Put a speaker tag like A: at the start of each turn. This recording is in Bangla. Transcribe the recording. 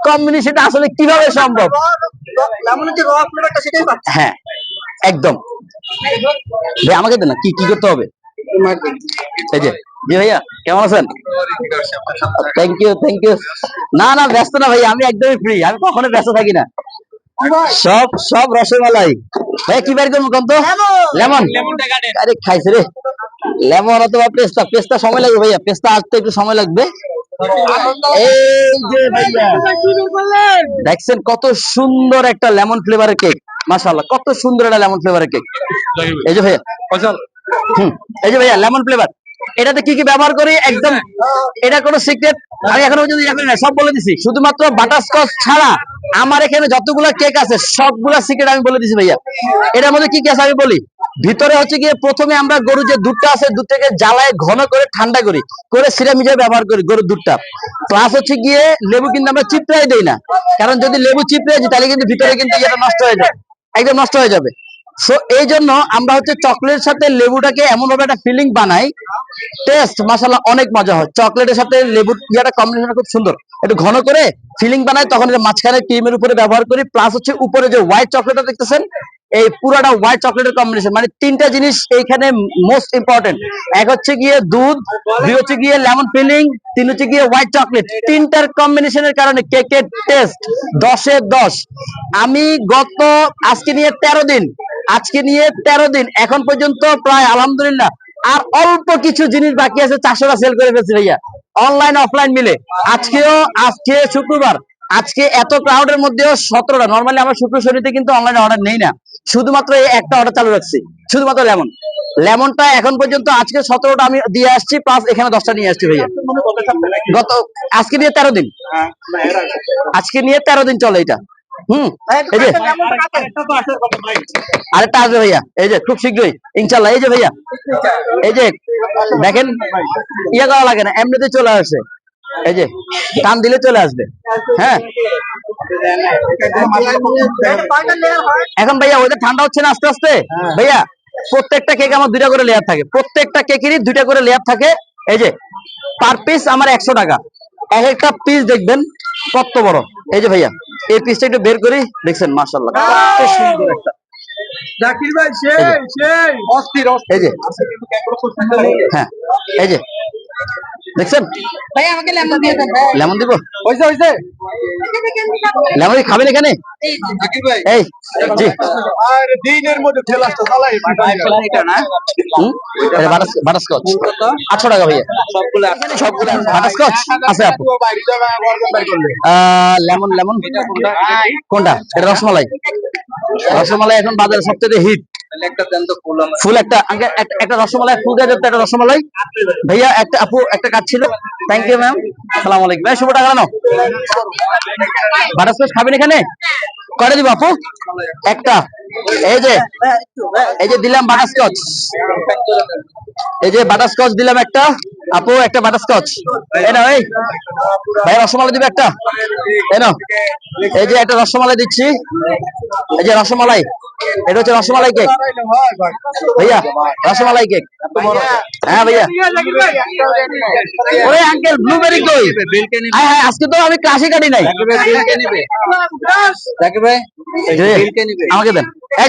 A: কম্বিনেশনটা আসলে কীভাবে সম্ভব? হ্যাঁ একদম। ভাই আমাকে দেন কি কি করতে হবে? এই যে জি ভাইয়া কেমন আছেন? থ্যাংক ইউ থ্যাংক ইউ না না ব্যস্ত না ভাই আমি একদমই ফ্রি আমি কখনো ব্যস্ত থাকি না। সব সব রসমালাই। ভাই কি বের করব কত লেমন আরে খাইছে রে। লেমন অথবা পেস্তা পেস্তা সময় লাগবে ভাইয়া পেস্তা আসতে একটু সময় লাগবে। এই দেখছেন কত সুন্দর একটা লেমন ফ্লেভারের কেক মাশাআল্লাহ কত সুন্দর একটা লেমন ফ্লেভারের কেক এই যে ভাইয়া হুম এই যে ভাইয়া লেমন ফ্লেভার এটাতে কি কি ব্যবহার করি? একদম এটা কোনো সিক্রেট আমি এখনও পর্যন্ত ইয়ে করি না সব বলে দিছি। শুধুমাত্র বাটারস্কচ ছাড়া আমার এখানে যতগুলা কেক আছে সবগুলা সিক্রেট আমি বলে দিছি ভাইয়া। এটার মধ্যে কি কি আছে আমি বলি? ভিতরে হচ্ছে গিয়ে প্রথমে আমরা গরু যে দুধটা আছে, দুধটাকে জ্বালায় ঘন করে ঠান্ডা করি, করে সিরাম হিসেবে ব্যবহার করি গরুর দুধটা। প্লাস হচ্ছে গিয়ে লেবু কিন্তু আমরা চিপড়াই দেই না। কারণ যদি লেবু চিপড়ে দিই তাহলে কিন্তু ভিতরে কিন্তু এটা নষ্ট হয়ে যাবে একদম নষ্ট হয়ে যাবে। সো এই জন্য আমরা হচ্ছে চকলেটের সাথে লেবুটাকে এমন ভাবে একটা ফিলিং বানাই টেস্ট মাসাল্লাহ অনেক মজা হয়। চকলেটের সাথে লেবুর ইয়াটা কম্বিনেশন খুব সুন্দর। একটু ঘন করে ফিলিং বানাই, তখন মাঝখানে ক্রিমের উপরে ব্যবহার করি প্লাস হচ্ছে উপরে যে হোয়াইট চকলেটটা দেখতেছেন এই পুরাটা হোয়াইট চকলেটের কম্বিনেশন মানে তিনটা জিনিস এইখানে মোস্ট ইম্পর্টেন্ট এক হচ্ছে গিয়ে দুধ, দুই হচ্ছে গিয়ে লেমন ফিলিং তিন হচ্ছে গিয়ে হোয়াইট চকলেট তিনটার কম্বিনেশনের কারণে কেকের টেস্ট দশে দশ। আমি গত, আজকে নিয়ে তেরো দিন, আজকে নিয়ে তেরো দিন, এখন পর্যন্ত প্রায় আলহামদুলিল্লাহ আর অল্প কিছু জিনিস বাকি আছে চারশোটা সেল করে ফেলছি ভাইয়া। অনলাইন অফলাইন মিলে। আজকেও, আজকে শুক্রবার, আজকে এত ক্রাউডের মধ্যেও সতেরোটা। নর্মালি আমরা শুক্র শনিতে কিন্তু অনলাইনে অর্ডার নেই না। শুধুমাত্র এই একটা অর্ডার চালু রাখছি। শুধুমাত্র লেমন লেমনটা এখন পর্যন্ত আজকে সতেরোটা আমি দিয়ে আসছি প্লাস এখানে দশটা নিয়ে আসছি ভাইয়া। গত, আজকে নিয়ে তেরো দিন। আজকে নিয়ে তেরো দিন চলে এটা। হুম আরেকটা আসবে ভাইয়া। এই যে, খুব শীঘ্রই ইনশাল্লাহ এই যে ভাইয়া, এই যে, দেখেন ইয়ে করা লাগে না এমনিতে চলে আসে। এই যে, টান দিলে চলে আসবে। হ্যাঁ? এখন ভাইয়া ওইটা ঠান্ডা হচ্ছে না আস্তে আস্তে? ভাইয়া প্রত্যেকটা কেক আমার দুইটা করে লেয়ার থাকে। প্রত্যেকটা কেকেরই দুইটা করে লেয়ার থাকে। এই যে পার পিস আমার একশো টাকা। এক একটা পিস দেখবেন কত বড়। এই যে ভাইয়া এই পিসটা একটু বের করি। দেখছেন মার্শাল্লাহ কত সুন্দর একটা।
B: জাকির ভাই সেই সেই। অস্থির অস্থির
A: এই যে হ্যাঁ এই যে। দেখছেন
B: ভাই আমাকে লেমন দিয়ে দেন
A: লেমন দিব?
B: হইছে হইছে।
A: লেমন কি খাবেন এখানে?
B: জাকির ভাই।
A: এই জি।
B: আর দিনের মধ্যে ঠেলাসটা চালাই এটা না?
A: বাটারস্কচ। আটশো টাকা ভাইয়া।
B: সবগুলো
A: সবগুলো বাটারস্কচ আছে আপু লেমন লেমন। কোনটা? এটা রসমালাই। রসমালাই এখন বাজারে সবচেয়ে হিট
B: ফুল
A: একটা একটা- রসমালাই, ফুল দেওয়া যেত একটা রসমালাই। ভাইয়া, একটা আপু, একটা কাজ ছিল। থ্যাংক ইউ ম্যাম সালাম আলাইকুম। ভাই শুভ টাকা নাও বাটারস্কচ খাবেন এখানে? কয়টা দিব আপু? একটা। এই যে এই যে দিলাম বাটারস্কচ এই যে বাটারস্কচ দিলাম একটা। আপু, একটা বাটারস্কচ এই নাও, এই। ভাই, রসমালাই দিবে একটা। এই নাও। এই যে একটা রসমালাই দিচ্ছি। এই যে রসমালাই। এটা হচ্ছে রসমালাই কেক। ভাইয়া রসমালাই কেক। হ্যাঁ ভাইয়া। ওরে আঙ্কেল ব্লুবেরি কই? হ্যাঁ হ্যাঁ আজকে তো আমি ক্লাসে কাটি নাই। আমাকে দেন। এই